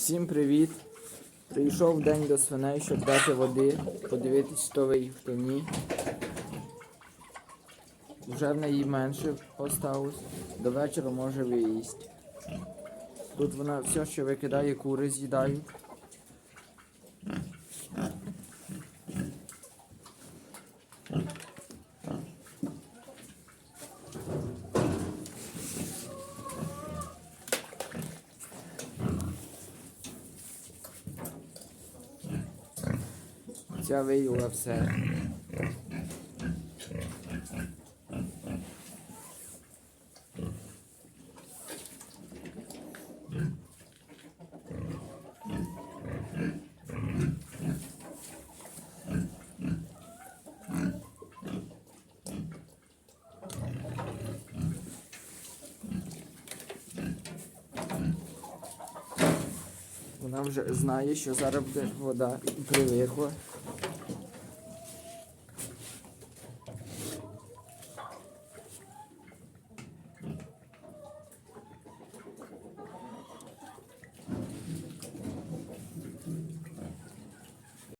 Всім привіт! Прийшов день до свиней, щоб дати води, подивитись, хто виїв, хто ні. Вже в неї менше осталось. До вечора може виїсть. Тут вона все, що викидає, кури з'їдають. Ця виїла все. Вона вже знає, що зараз буде вода і привикла.